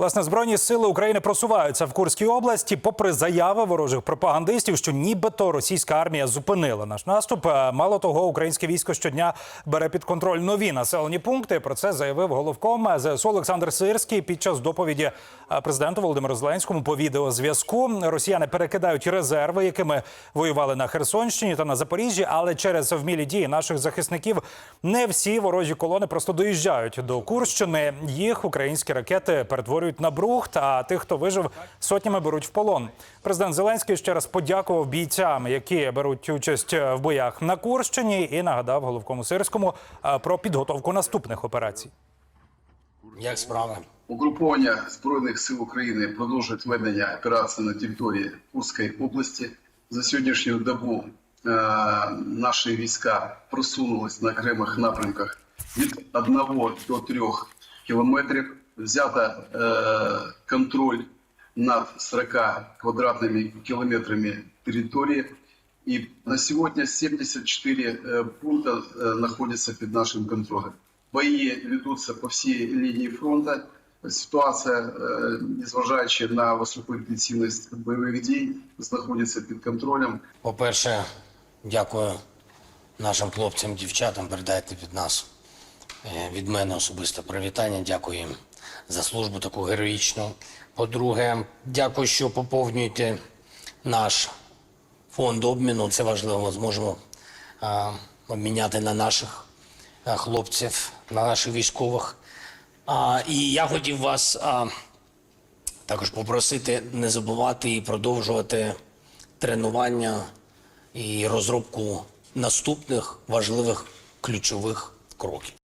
Власне, збройні сили України просуваються в Курській області, попри заяви ворожих пропагандистів, що нібито російська армія зупинила наш наступ. Е, Мало того, українське військо щодня бере під контроль нові населені пункти. Про це заявив головком ЗСУ Олександр Сирський під час доповіді е, президенту Володимиру Зеленському по відеозв'язку. Росіяни перекидають резерви, якими воювали на Херсонщині та на Запоріжжі, але через вмілі дії наших захисників не всі ворожі колони просто доїжджають до Курщини. Їх українські ракети перетворюють на брухт, а тих, хто вижив, сотнями беруть в полон. Президент Зеленський ще раз подякував бійцям, які беруть участь в боях на Курщині, і нагадав головкому Сирському е, про підготовку наступних операцій. Як справи? Угруповання Збройних сил України продовжують ведення операції на території Курської області. За сьогоднішню добу е, наші війська просунулись на окремих напрямках від 1 до 3 кілометрів. Взято е, контроль над 40 квадратними кілометрами території. И на сегодня 74 э, пункта э, находятся под нашим контролем. Бои ведутся по всей линии фронта. Ситуація, е, незважаючи на високу інтенсивність бойових дій, знаходиться під контролем. По-перше, дякую нашим хлопцям, дівчатам. Передайте від нас е, від мене особисто привітання. Дякую їм за службу таку героїчну. По-друге, дякую, що поповнюєте наш фонд обміну. Це важливо. Ми зможемо а, обміняти на наших а, хлопців, на наших військових. А, і я хотів вас а, також попросити не забувати і продовжувати тренування і розробку наступних важливих ключових кроків.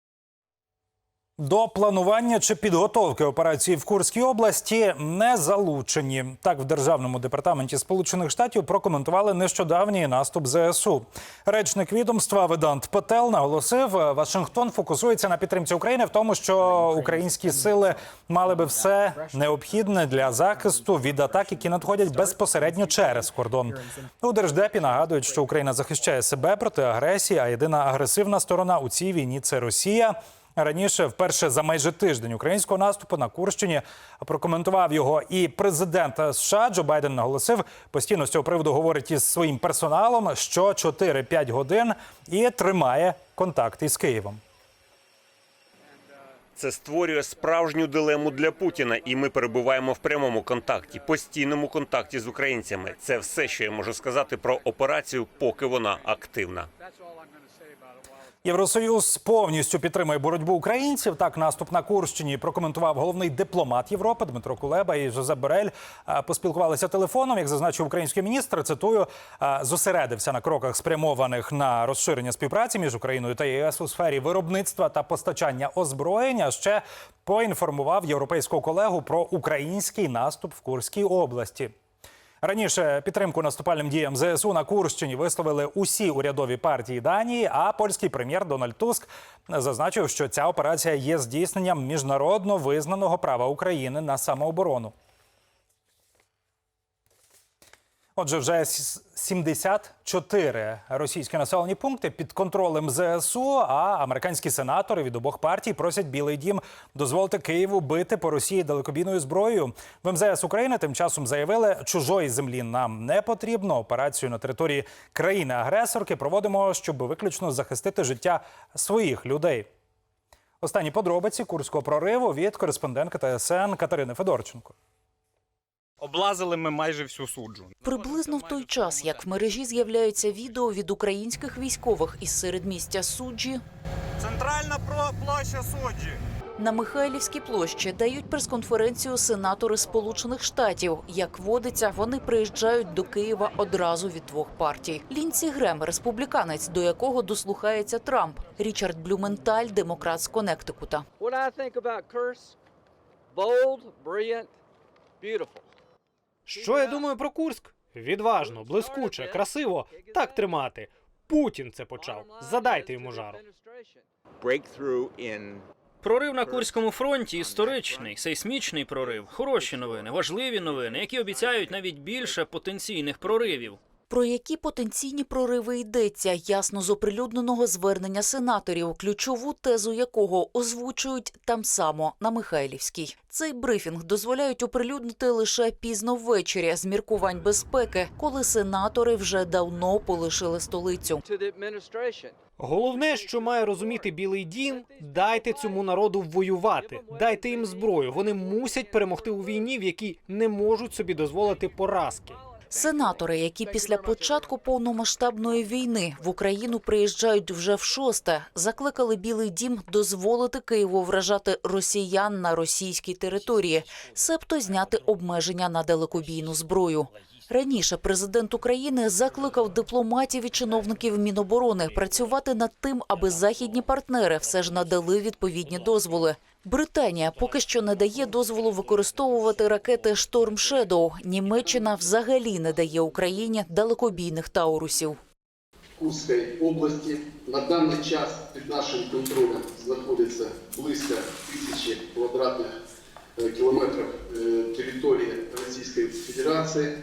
До планування чи підготовки операції в Курській області не залучені. Так, в державному департаменті Сполучених Штатів прокоментували нещодавній наступ ЗСУ. Речник відомства Ведант Петел наголосив, Вашингтон фокусується на підтримці України в тому, що українські сили мали би все необхідне для захисту від атак, які надходять безпосередньо через кордон. У держдепі нагадують, що Україна захищає себе проти агресії, а єдина агресивна сторона у цій війні це Росія. Раніше, вперше за майже тиждень українського наступу на Курщині, прокоментував його і президент США Джо Байден наголосив, постійно з цього приводу говорить із своїм персоналом, що 4-5 годин і тримає контакт із Києвом. Це створює справжню дилему для Путіна, і ми перебуваємо в прямому контакті, постійному контакті з українцями. Це все, що я можу сказати про операцію, поки вона активна. Євросоюз повністю підтримує боротьбу українців. Так, наступ на Курщині прокоментував головний дипломат Європи Дмитро Кулеба і Жозеп Борель поспілкувалися телефоном. Як зазначив український міністр, цитую, зосередився на кроках спрямованих на розширення співпраці між Україною та ЄС у сфері виробництва та постачання озброєння. Ще поінформував європейського колегу про український наступ в Курській області. Раніше підтримку наступальним діям ЗСУ на Курщині висловили усі урядові партії Данії. А польський прем'єр Дональд Туск зазначив, що ця операція є здійсненням міжнародно визнаного права України на самооборону. Отже, вже с- 74 російські населені пункти під контролем ЗСУ. А американські сенатори від обох партій просять Білий Дім дозволити Києву бити по Росії далекобійною зброєю. В МЗС України тим часом заявили, чужої землі нам не потрібно. Операцію на території країни-агресорки проводимо, щоб виключно захистити життя своїх людей. Останні подробиці курського прориву від кореспондентки ТСН Катерини Федорченко. Облазили ми майже всю суджу. Приблизно в той час, як в мережі з'являються відео від українських військових із середмістя суджі, Центральна про- площа суджі. на Михайлівській площі дають прес-конференцію сенатори Сполучених Штатів. Як водиться, вони приїжджають до Києва одразу від двох партій. Лінці Грем, республіканець, до якого дослухається Трамп. Річард Блюменталь, демократ з Коннектикута. Bold, brilliant, beautiful. Що я думаю про Курськ? Відважно, блискуче, красиво. Так тримати. Путін це почав. Задайте йому жару. Прорив на Курському фронті історичний, сейсмічний прорив, хороші новини, важливі новини, які обіцяють навіть більше потенційних проривів. Про які потенційні прориви йдеться, ясно з оприлюдненого звернення сенаторів, ключову тезу якого озвучують там само на Михайлівській. Цей брифінг дозволяють оприлюднити лише пізно ввечері з міркувань безпеки, коли сенатори вже давно полишили столицю. Головне, що має розуміти Білий Дім, дайте цьому народу воювати, дайте їм зброю. Вони мусять перемогти у війні, в якій не можуть собі дозволити поразки. Сенатори, які після початку повномасштабної війни в Україну приїжджають вже в шосте, закликали Білий Дім дозволити Києву вражати росіян на російській території, себто зняти обмеження на далекобійну зброю. Раніше президент України закликав дипломатів і чиновників Міноборони працювати над тим, аби західні партнери все ж надали відповідні дозволи. Британія поки що не дає дозволу використовувати ракети Шторм Шедоу. Німеччина взагалі не дає Україні далекобійних таурусів. Курської області. На даний час під нашим контролем знаходиться близько тисячі квадратних е, кілометрів е, території Російської Федерації.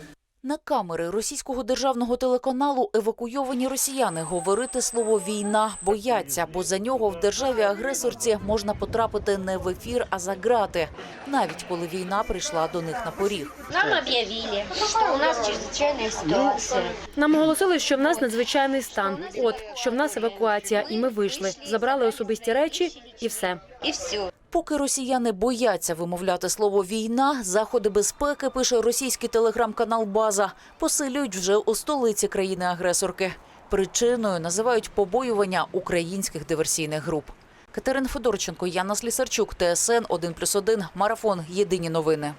На камери російського державного телеканалу евакуйовані росіяни говорити слово війна бояться, бо за нього в державі агресорці можна потрапити не в ефір, а за грати, навіть коли війна прийшла до них на поріг. Нам объявили, что у нас чрезвычайная ситуация. Нам оголосили, що в нас надзвичайний стан. От що в нас евакуація, і ми вийшли, забрали особисті речі, і все. И все. Поки росіяни бояться вимовляти слово війна, заходи безпеки пише російський телеграм-канал База посилюють вже у столиці країни-агресорки. Причиною називають побоювання українських диверсійних груп. Катерина Федорченко, Яна Слісарчук, ТСН 1+,1, Марафон. Єдині новини.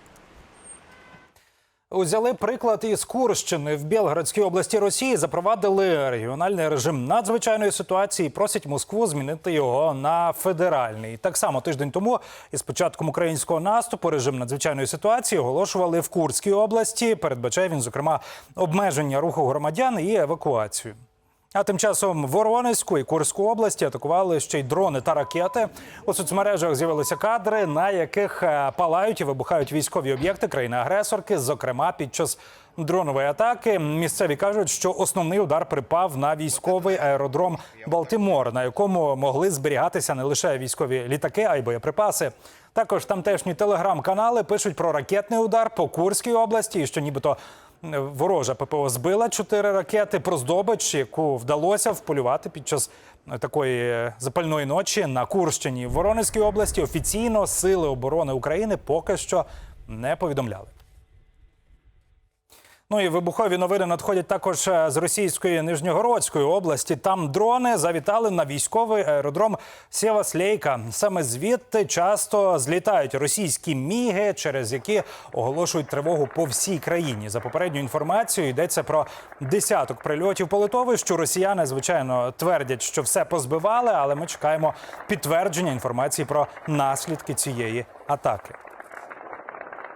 Узяли приклад із Курщини в Білгородській області Росії. Запровадили регіональний режим надзвичайної ситуації. і Просять Москву змінити його на федеральний. Так само тиждень тому, із початком українського наступу, режим надзвичайної ситуації оголошували в Курській області. Передбачає він, зокрема, обмеження руху громадян і евакуацію. А тим часом Воронезьку і Курську області атакували ще й дрони та ракети. У соцмережах з'явилися кадри, на яких е, палають і вибухають військові об'єкти країни-агресорки, зокрема під час дронової атаки. Місцеві кажуть, що основний удар припав на військовий аеродром Балтимор, на якому могли зберігатися не лише військові літаки, а й боєприпаси. Також тамтешні телеграм-канали пишуть про ракетний удар по Курській області, що нібито Ворожа ППО збила чотири ракети про здобич, яку вдалося вполювати під час такої запальної ночі на Курщині. В Воронезькій області офіційно сили оборони України поки що не повідомляли. Ну і вибухові новини надходять також е, з російської Нижньогородської області. Там дрони завітали на військовий аеродром Сєваслейка. Саме звідти часто злітають російські міги, через які оголошують тривогу по всій країні. За попередньою інформацією йдеться про десяток прильотів по литовищу. Росіяни, звичайно, твердять, що все позбивали, але ми чекаємо підтвердження інформації про наслідки цієї атаки.